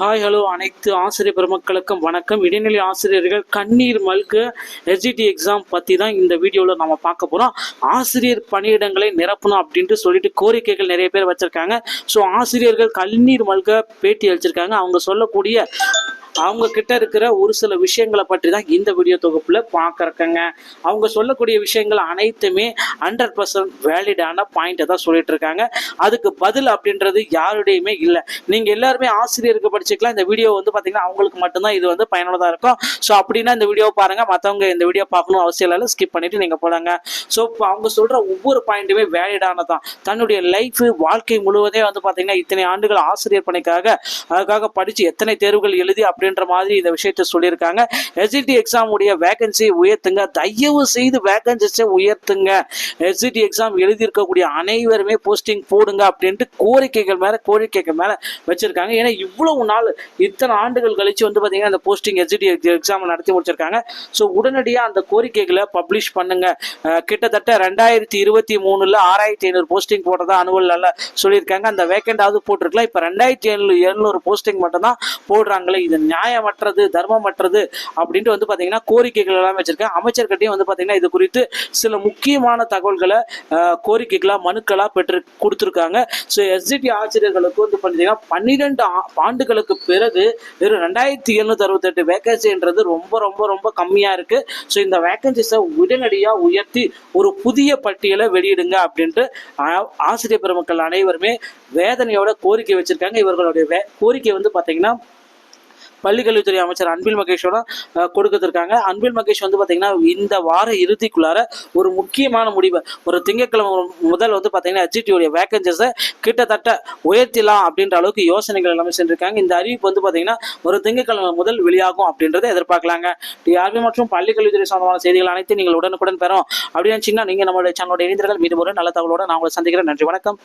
Hi hello அனைத்து ஆசிரியர் பெருமக்களுக்கும் வணக்கம். இடைநிலை ஆசிரியர்கள் கண்ணீர் மல்க எஸ்ஜிடி எக்ஸாம் பற்றி தான் இந்த வீடியோவில் நம்ம பார்க்க போகிறோம் ஆசிரியர் பணியிடங்களை நிரப்பணும் அப்படின்ட்டு சொல்லிட்டு கோரிக்கைகள் நிறைய பேர் வச்சுருக்காங்க. ஸோ ஆசிரியர்கள் கண்ணீர் மல்க பேட்டி அளிச்சிருக்காங்க. அவங்க சொல்லக்கூடிய அவங்க கிட்ட இருக்கிற ஒரு சில விஷயங்களை பற்றி தான் இந்த வீடியோ தொகுப்புல பார்க்கறக்கங்க. அவங்க சொல்லக்கூடிய விஷயங்கள் அனைத்துமே ஹண்ட்ரட் பர்சன்ட் வேலிடான பாயிண்ட்டை தான் சொல்லிட்டு இருக்காங்க அதுக்கு பதில் அப்படின்றது யாருடையுமே இல்லை. நீங்க எல்லாருமே ஆசிரியருக்கு படிச்சுக்கலாம். இந்த வீடியோ வந்து பாத்தீங்கன்னா அவங்களுக்கு மட்டும்தான் இது வந்து பயனுள்ளதா இருக்கும். ஸோ அப்படின்னா இந்த வீடியோ பாருங்க. மற்றவங்க இந்த வீடியோ பார்க்கணும் அவசியம் இல்லை. ஸ்கிப் பண்ணிட்டு நீங்க போலாங்க. ஸோ இப்போ அவங்க சொல்ற ஒவ்வொரு பாயிண்ட்டுமே வேலிடானதான் தன்னுடைய லைஃப் வாழ்க்கை முழுவதே வந்து பாத்தீங்கன்னா இத்தனை ஆண்டுகள் ஆசிரியர் பணிக்காக அதுக்காக படிச்சு எத்தனை தேர்வுகள் எழுதி அப்படி அப்படின்ற மாதிரி இந்த விஷயத்த சொல்லியிருக்காங்க. எஸ்இடி எக்ஸாம் உடைய வேகன்சி உயர்த்துங்க. தயவு செய்து வேகன்சிஸை உயர்த்துங்க எஸ்இடி எக்ஸாம் எழுதியிருக்கக்கூடிய அனைவருமே போஸ்டிங் போடுங்க அப்படின்ட்டு கோரிக்கைகள் மேலே கோரிக்கைகள் மேலே வச்சிருக்காங்க. ஏன்னா இவ்வளவு நாள் இத்தனை ஆண்டுகள் கழிச்சு வந்து பார்த்தீங்கன்னா அந்த போஸ்டிங் எஸ்இடி எக்ஸாம் நடத்தி முடிச்சிருக்காங்க. ஸோ உடனடியாக அந்த கோரிக்கைகளை பப்ளிஷ் பண்ணுங்க. கிட்டத்தட்ட ரெண்டாயிரத்தி இருபத்தி மூணுல ஆறாயிரத்தி ஐநூறு போஸ்டிங் போட்டதா அனுவல் சொல்லியிருக்காங்க. அந்த வேக்கண்டாவது போட்டிருக்கலாம். இப்போ ரெண்டாயிரத்தி எழுநூறு எழுநூறு போஸ்டிங் மட்டும்தான் போடுறாங்களே. இது நியாயமற்றது தர்மமற்றது அப்படின்ட்டு வந்து பார்த்தீங்கன்னா கோரிக்கைகள் எல்லாமே வச்சிருக்கேன். அமைச்சர்கிட்டையும் வந்து பார்த்தீங்கன்னா இது குறித்து சில முக்கியமான தகவல்களை கோரிக்கைகளாக மனுக்களாக பெற்று கொடுத்துருக்காங்க. ஸோ எஸ்டிடி ஆசிரியர்களுக்கு வந்து பார்த்தீங்கன்னா பன்னிரெண்டு ஆண்டுகளுக்கு பிறகு வெறும் ரெண்டாயிரத்தி எழுநூத்தி அறுபத்தெட்டு வேகன்சின்றது ரொம்ப ரொம்ப ரொம்ப கம்மியாக இருக்குது ஸோ இந்த வேகன்சிஸை உடனடியாக உயர்த்தி ஒரு புதிய பட்டியலை வெளியிடுங்க அப்படின்ட்டு ஆசிரியர் பெருமக்கள் அனைவருமே வேதனையோட கோரிக்கை வச்சிருக்காங்க. இவர்களுடைய வே கோரிக்கை வந்து பார்த்தீங்கன்னா பள்ளிக்கல்வித்துறை அமைச்சர் அன்பில் மகேஷோட அஹ், கொடுக்கத்திருக்காங்க. அன்பில் மகேஷ் வந்து பார்த்தீங்கன்னா இந்த வார இறுதிக்குள்ளார ஒரு முக்கியமான முடிவை. ஒரு திங்கட்கிழமை முதல் வந்து பார்த்தீங்கன்னா ஹெச்டிடியோடைய வேகன்சிஸை கிட்டத்தட்ட உயர்த்திலாம் அப்படின்ற அளவுக்கு யோசனைகள் எல்லாமே செஞ்சிருக்காங்க. இந்த அறிவிப்பு வந்து பார்த்தீங்கன்னா ஒரு திங்கட்கிழமை முதல் வெளியாகும் அப்படின்றத எதிர்பார்க்கலாங்க. டிஆர்பி மற்றும் பள்ளிக்கல்வித்துறை சம்பந்தமான செய்திகள் அனைத்தையும் நீங்கள் உடனுக்குடன் பெறும். அப்படின்னு நினைச்சீங்கன்னா நீங்கள் நம்மளுடைய சேனலோட இணைந்தர்கள் மீண்டும் ஒரு நல்ல தகவலோட நான் உங்களை சந்திக்கிறேன். நன்றி வணக்கம்.